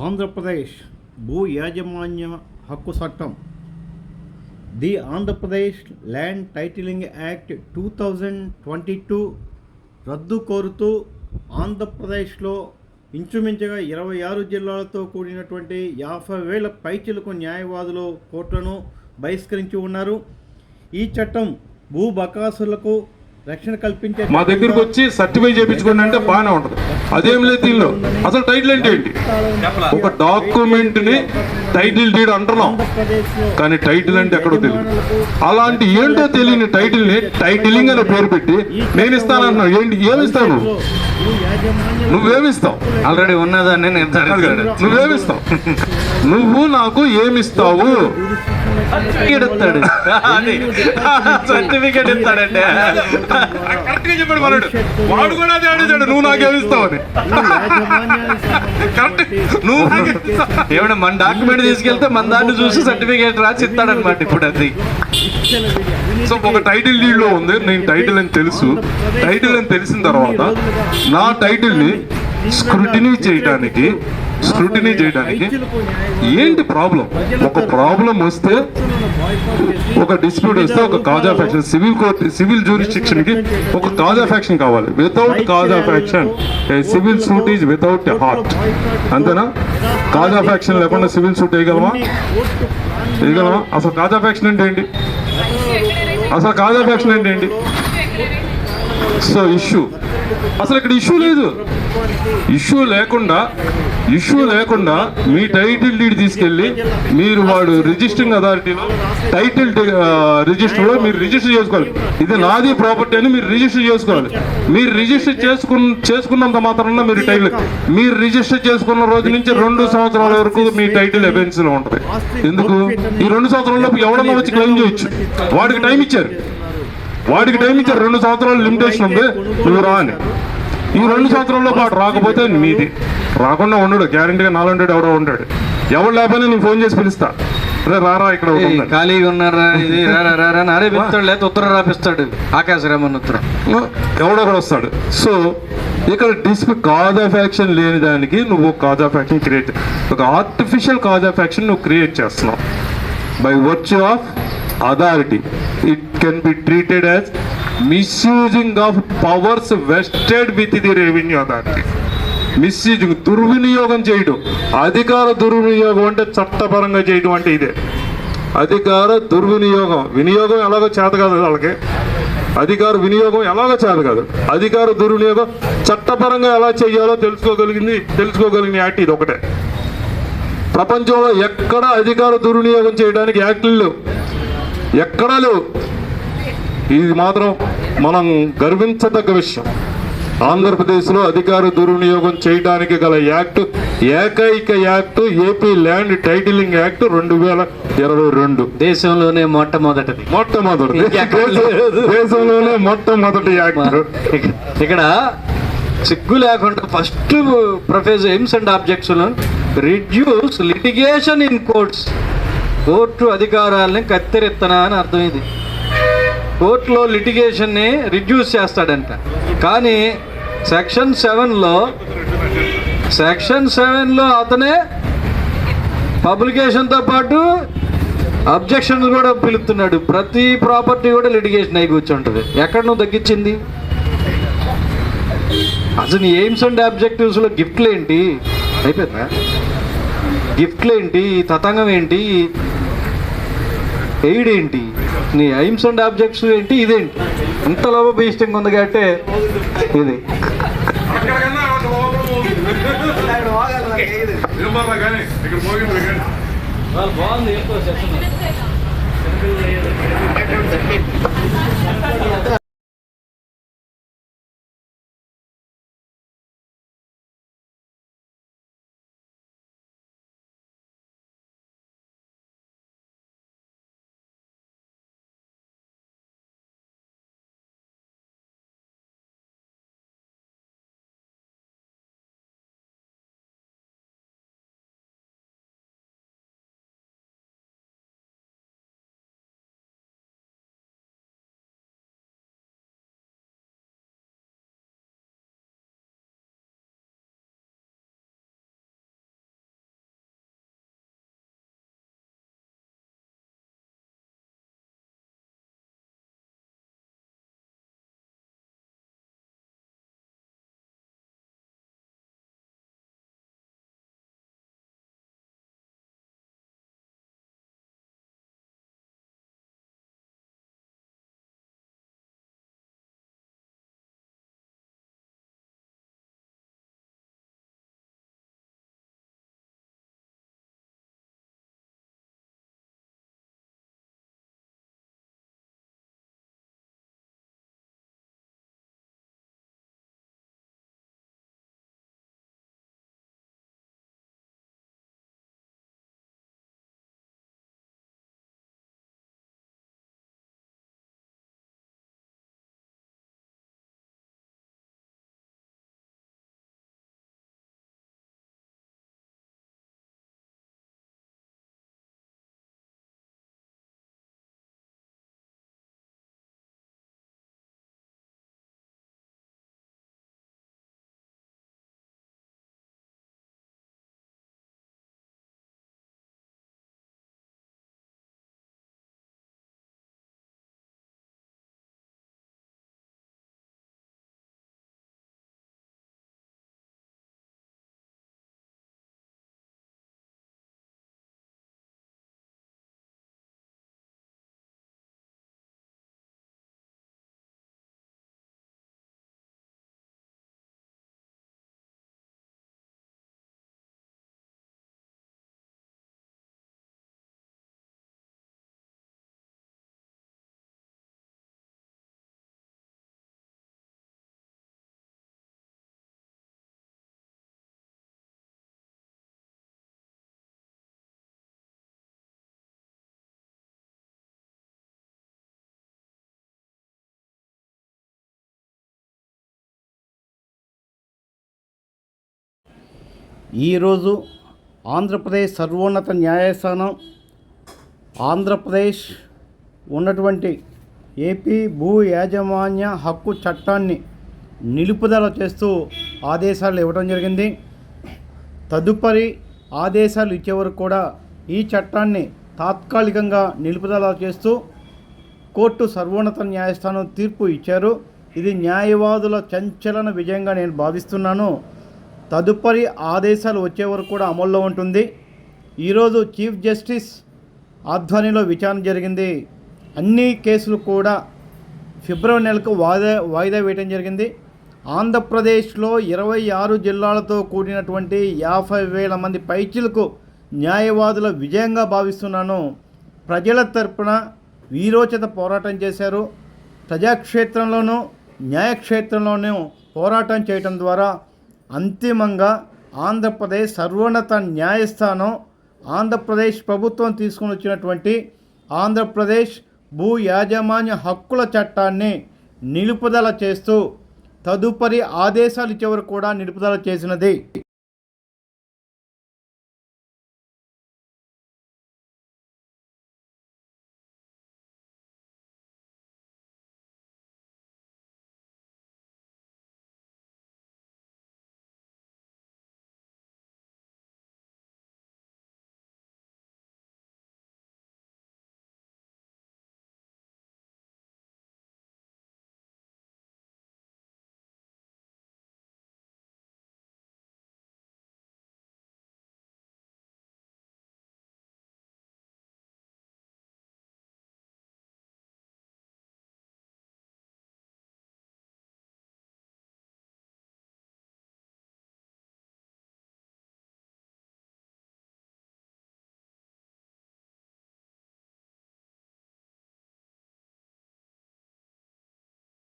ఆంధ్రప్రదేశ్ భూ యాజమాన్య హక్కు చట్టం. The Andhra Pradesh land titling act two thousand twenty two రద్దు కోరుతూ ఆంధ్రప్రదేశ్లో ఇంచుమించుగా ఇరవై ఆరు జిల్లాలతో కూడినటువంటి యాభై వేల పైచిలకు న్యాయవాదులు కోర్టులను బహిష్కరించి ఉన్నారు. ఈ చట్టం భూ బకాసులకు రక్షణ కల్పించే మా దగ్గరికి వచ్చి సర్టిఫై చేయించుకోండి అంటే బాగానే ఉంటది. అదేం లేదు దీనిలో. అసలు టైటిల్ అంటే ఏంటి? ఒక డాక్యుమెంట్ని టైటిల్ డీడ్ అంటున్నాం. కానీ టైటిల్ అంటే ఎక్కడో తెలియదు. అలాంటి ఏంటో తెలియని టైటిల్ని టైటిలింగ్ అనే పేరు పెట్టి నేను ఇస్తానన్నావు ఏంటి? ఏమిస్తావు నువ్వు? నువ్వేమిస్తావు? ఆల్రెడీ ఉన్నదాన్ని నువ్వేమిస్తావు? నువ్వు నాకు ఏమిస్తావు? ఇస్తాడు సర్టిఫికేట్ ఇస్తాడంటే. కరెక్ట్గా చెప్పాడు మనోడు. వాడు కూడా అదే నువ్వు నాకేమిస్తావు అని. కరెక్ట్. నువ్వు? ఏమన్నా మన డాక్యుమెంట్ తీసుకెళ్తే మన దాన్ని చూసి సర్టిఫికేట్ రాసి ఇస్తాడనమాట ఇప్పుడు అది. సో ఒక టైటిల్ డీడ్లో ఉంది. నేను టైటిల్ అని తెలుసు. టైటిల్ అని తెలిసిన తర్వాత నా టైటిల్ని స్క్రూటినీ చేయడానికి స్క్రూటినీ చేయడానికి ఏంటి ప్రాబ్లం? ఒక ప్రాబ్లం వస్తే ఒక డిస్ప్యూట్ వస్తే ఒక cause of action civil court civil జ్యూరిస్టిక్షన్కి ఒక కాజ్ ఆఫ్ యాక్షన్ కావాలి. Without cause of action civil suit is without heart అంతేనా? కాజ్ ఆఫ్ యాక్షన్ లేకుండా సివిల్ సూట్ వేయగలమా? వేయగలమా? అసలు కాజ్ ఆఫ్ యాక్షన్ అంటే ఏంటి? అసలు కాజ్ ఆఫ్ యాక్షన్ అంటే ఏంటి? సో ఇష్యూ అసలు ఇక్కడ ఇష్యూ లేదు. ఇష్యూ లేకుండా ఇష్యూ లేకుండా మీ టైటిల్ డీడ్ తీసుకెళ్ళి మీరు వాడు రిజిస్టరింగ్ అథారిటీలో టైటిల్ రిజిస్టర్లో మీరు రిజిస్టర్ చేసుకోవాలి. ఇది నాది ప్రాపర్టీ అని మీరు రిజిస్టర్ చేసుకోవాలి. మీరు రిజిస్టర్ చేసుకున్న చేసుకున్నంత మాత్రాన మీరు టైటిల్ మీరు రిజిస్టర్ చేసుకున్న రోజు నుంచి రెండు సంవత్సరాల వరకు మీ టైటిల్లో ఉంటుంది. ఎందుకు? ఈ రెండు సంవత్సరాలలోపు ఎవడన్నా వచ్చి క్లెయిమ్ చేయొచ్చు. వాడికి టైం ఇచ్చారు. వాడికి టైం ఇచ్చారు రెండు సంవత్సరాలు లిమిటేషన్ ఉంది నువ్వు రా అని. ఈ రెండు సంవత్సరాల్లో పాటు రాకపోతే మీది రాకుండా ఉండడు గ్యారంటీగా నాలుగు ఎవడో ఉంటాడు. ఎవడు లేకపోయినా నేను ఫోన్ చేసి పిలుస్తా. రే రారా ఇక్కడ. ఖాళీగా ఉన్నారా? ఇది రారా రారా అని అరే పిలుస్తాడు లేకపోతే ఉత్తరం రాపిస్తాడు. ఆకాశ రామన్ ఉత్తరం. ఎవడో ఒకడు వస్తాడు. సో ఇక్కడ డిస్ప్యూట్ కాజ్ ఆఫ్ యాక్షన్ లేని దానికి నువ్వు కాజ్ ఆఫ్ యాక్షన్ క్రియేట్ ఒక ఆర్టిఫిషియల్ కాజ్ ఆఫ్ యాక్షన్ నువ్వు క్రియేట్ చేస్తున్నావు. By virtue of authority it can be treated as misusing of powers vested with the revenue authority misusing దుర్వినియోగం చేయడం. అధికార దుర్వినియోగం అంటే చట్టపరంగా చేయడం అంటే ఇదే. అధికార దుర్వినియోగం వినియోగం ఎలాగో చేత కాదు వాళ్ళకి. అధికార వినియోగం ఎలాగో చేత కాదు. అధికార దుర్వినియోగం చట్టపరంగా ఎలా చేయాలో తెలుసుకోగలిగింది తెలుసుకోగలిగిన యాక్ట్ ఇది ఒకటే. ప్రపంచంలో ఎక్కడ అధికార దుర్వినియోగం చేయడానికి యాక్ట్లు లేవు. ఎక్కడా లేవు ఇది మాత్రం మనం గర్వించదగ్గ విషయం. ఆంధ్రప్రదేశ్లో అధికార దుర్వినియోగం చేయడానికి గల యాక్ట్ ఏకైక act AP land titling act రెండు వేల ఇరవై రెండు. దేశంలోనే మొట్టమొదటిది. మొట్టమొదటి. దేశంలోనే మొట్టమొదటి యాక్ట్. ఇక- ఇక్కడ సిగ్గు లేకుండా first professor aims and objects reduce litigation in courts court అధికారాలని కత్తిరెత్తనా అని అర్థం ఇది. కోర్టులో లిటిగేషన్ని రిడ్యూస్ చేస్తాడంట. కానీ సెక్షన్ సెవెన్లో సెక్షన్ సెవెన్లో అతనే పబ్లికేషన్తో పాటు అబ్జెక్షన్స్ కూడా పిలుస్తున్నాడు. ప్రతి ప్రాపర్టీ కూడా లిటిగేషన్ అయి కూర్చుంటుంది. ఎక్కడ నువ్వు తగ్గించింది? అసలు ఎయిమ్స్ అండ్ ఆబ్జెక్టివ్స్లో గిఫ్ట్లు ఏంటి? అయిపోయిందా? గిఫ్ట్లు ఏంటి? ఈ తతంగం ఏంటి? ఎయిడ్ ఏంటి? నీ ఎయిమ్స్ అండ్ ఆబ్జెక్ట్స్ ఏంటి? ఇదేంటి? ఎంత లోప ఉంది కాబట్టి ఇది. బాగుంది ఈరోజు ఆంధ్రప్రదేశ్ సర్వోన్నత న్యాయస్థానం ఆంధ్రప్రదేశ్ ఉన్నటువంటి ఏపీ భూ యాజమాన్య హక్కు చట్టాన్ని నిలుపుదల చేస్తూ ఆదేశాలు ఇవ్వడం జరిగింది. తదుపరి ఆదేశాలు ఇచ్చే వరకు కూడా ఈ చట్టాన్ని తాత్కాలికంగా నిలుపుదల చేస్తూ కోర్టు సర్వోన్నత న్యాయస్థానం తీర్పు ఇచ్చారు. ఇది న్యాయవాదుల చంచలన విజయంగా నేను భావిస్తున్నాను. తదుపరి ఆదేశాలు వచ్చే వరకు కూడా అమల్లో ఉంటుంది. ఈరోజు చీఫ్ జస్టిస్ ఆధ్వర్యంలో విచారణ జరిగింది. అన్ని కేసులు కూడా ఫిబ్రవరి నెలకు వాయిదా వాయిదా వేయడం జరిగింది. ఆంధ్రప్రదేశ్లో ఇరవై ఆరు జిల్లాలతో కూడినటువంటి యాభై వేల మంది పైచిలకు న్యాయవాదుల విజయంగా భావిస్తున్నాను. ప్రజల తరపున వీరోచిత పోరాటం చేశారు. ప్రజాక్షేత్రంలోనూ న్యాయక్షేత్రంలోనూ పోరాటం చేయటం ద్వారా అంతిమంగా ఆంధ్రప్రదేశ్ సర్వోన్నత న్యాయస్థానం ఆంధ్రప్రదేశ్ ప్రభుత్వం తీసుకుని వచ్చినటువంటి ఆంధ్రప్రదేశ్ భూ యాజమాన్య హక్కుల చట్టాన్ని నిలుపుదల చేస్తూ తదుపరి ఆదేశాలు ఇచ్చే కూడా నిలుపుదల చేసినది.